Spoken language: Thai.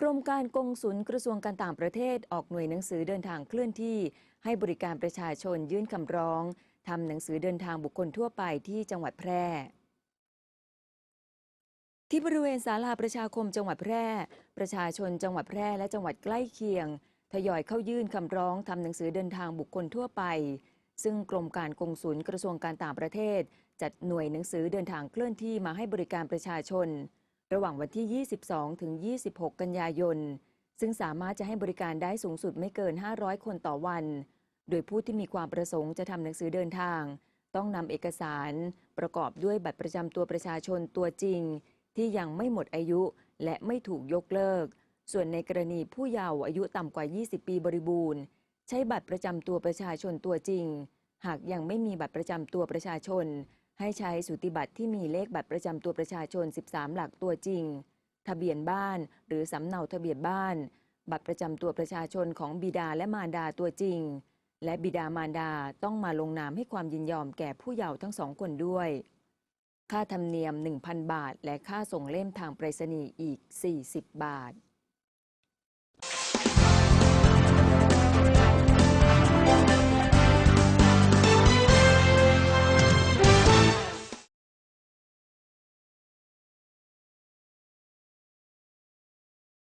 กรมการกงสุลกระทรวงการต่างประเทศออกหน่วยหนังสือเดินทางเคลื่อนที่ ให้บริการประชาชนยื่นคำร้องทำหนังสือเดินทางบุคคลทั่วไปที่จังหวัดแพร่ ที่บริเวณศาลาประชาคมจังหวัดแพร่ ประชาชนจังหวัดแพร่และจังหวัดใกล้เคียง ทยอยเข้ายื่นคำร้องทำหนังสือเดินทางบุคคลทั่วไป ซึ่งกรมการกงสุลกระทรวงการต่างประเทศ จัดหน่วยหนังสือเดินทางเคลื่อนที่มาให้บริการประชาชน ระหว่างวันที่ 22 ถึง 26 กันยายน ซึ่งสามารถจะให้บริการได้สูงสุดไม่เกิน 500 คนต่อวัน โดยผู้ที่มีความประสงค์จะทำหนังสือเดินทาง ต้องนำเอกสาร ประกอบด้วยบัตรประจำตัวประชาชนตัวจริง ที่ยังไม่หมดอายุและไม่ถูกยกเลิก ส่วนในกรณีผู้เยาว์อายุต่ำกว่า 20 ปีบริบูรณ์ ใช้บัตรประจำตัวประชาชนตัวจริง หากยังไม่มีบัตรประจำตัวประชาชน ให้ใช้สูติบัตรที่มีเลขบัตรประจำตัวประชาชน 13 หลักตัวจริง ทะเบียนบ้าน หรือสำเนาทะเบียนบ้าน บัตรประจำตัวประชาชนของบิดาและมารดาตัวจริง และบิดามารดาต้องมาลงนามให้ความยินยอมแก่ผู้เยาว์ทั้งสองคนด้วย ค่าธรรมเนียม 1,000 บาท และค่าส่งเล่มทางไปรษณีย์อีก 40 บาท